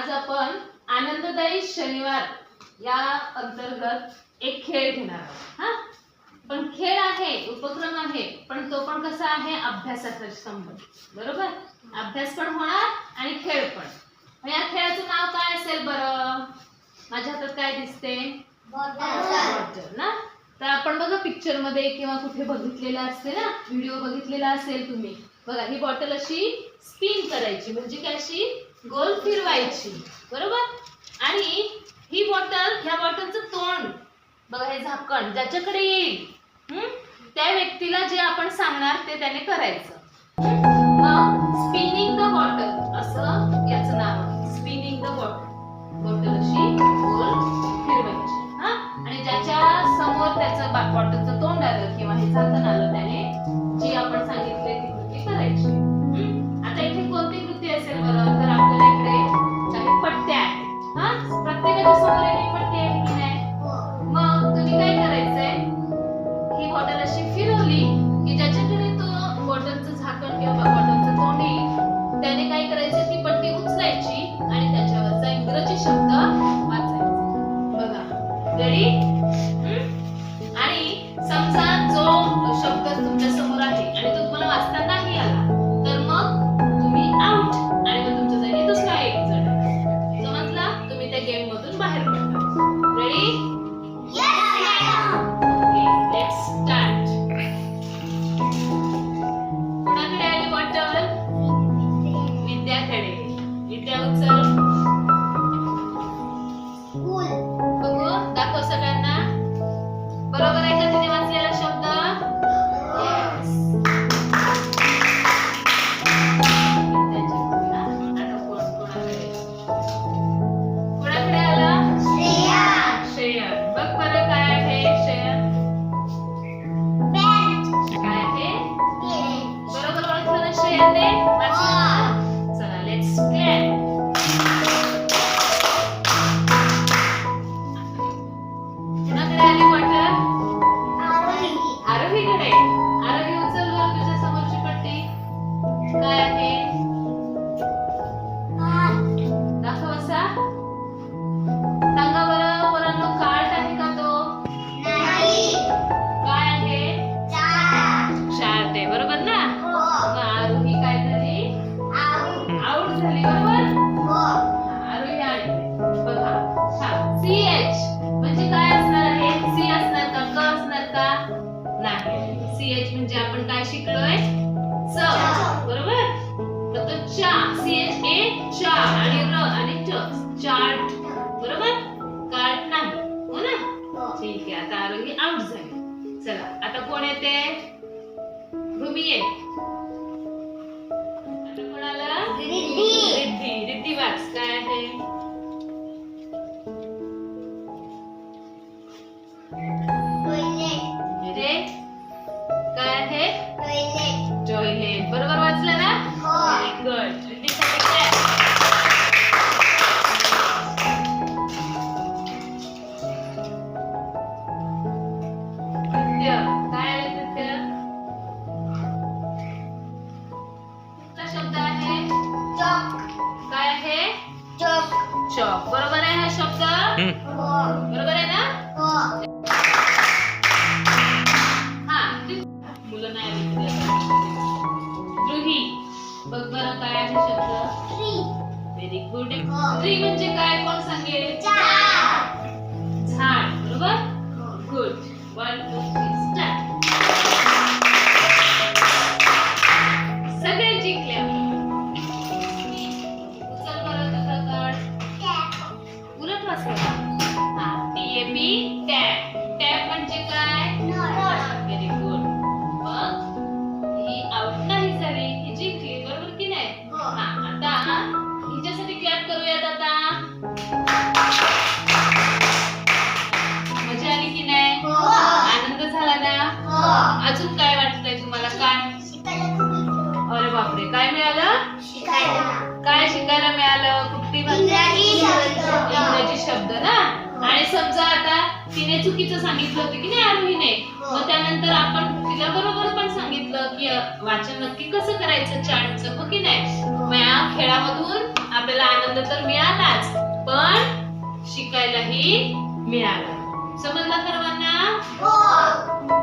आज आपण आनंददायी शनिवार या अंतर्गत एक खेळ घेणार आहोत. हा? पण खेळ आहे उपक्रम आहे पण तो पण कसा आहे? अभ्यासाचा संबंध. बरोबर? अभ्यास पण होणार आणि खेळ पण. या खेळाचं नाव काय असेल बरं? माझ्या हातात काय दिसते? ना? तर आपण बघा पिक्चरमध्ये किंवा कुठे बघितलेलं असते ना? व्हिडिओ बघितलेला असेल तुम्ही. बघा ही बॉटल अशी स्पिन करायची म्हणजे काय अशी? गोल फिरवायची. बरोबर? आणि ही बॉटल ह्या बॉटलचं तोंड. बघा हे झाकण ज्याच्याकडे येईल हम्म, त्या व्यक्तीला जे आपण सांगणार ते त्याने करायचं. स्पिनिंग द बॉटल असं याचं नाव स्पिनिंग द बॉटल बॉटल अशी बघा झाली बरोबर बघा छान सी एच म्हणजे काय असणार आहे सी असणार का क असणार का नाही सी एच म्हणजे आपण काय शिकलोय च बरोबर तर तो चा सी एच ए चा आणि र आणि च चार्ट बरोबर कार्ट नाही हो ना ठीक आहे आता आरोग्य आउट झाली चला आता कोण येते? भूमी ये बरोबर आहे ना? हा. ते- मुलं नाही. जुही बघ बरं काय आहे शब्द. व्हेरी गुड ट्री म्हणजे काय? कोण सांगेल? झाड. बरोबर? गुड वन टू थ्री म्हणजे काय? व्हेरी गुड मग ही आउट नाही झाली ही जिंकली बरोबर की नाही हा. आता हिच्यासाठी क्लॅप करूयात आता. मजा आली की नाही? आनंद झाला ना? अजून काय वाटतंय तुम्हाला? काय? अरे बापरे. काय मिळालं? काय शिकायला मिळालं? कुठली इंग्रजी शब्द. ना? आणि समजा तिने चुकीचं सांगितलं होतं की नाही आरोहीने हो. मग त्यानंतर आपण तिला बरोबर पण सांगितलं की वाचन नक्की कसं करायचं चार्टचं हो की नाही? हो. या खेळामधून आपल्याला आनंद तर मिळालाच पण शिकायलाही मिळाला. समजला सर्वांना? हो.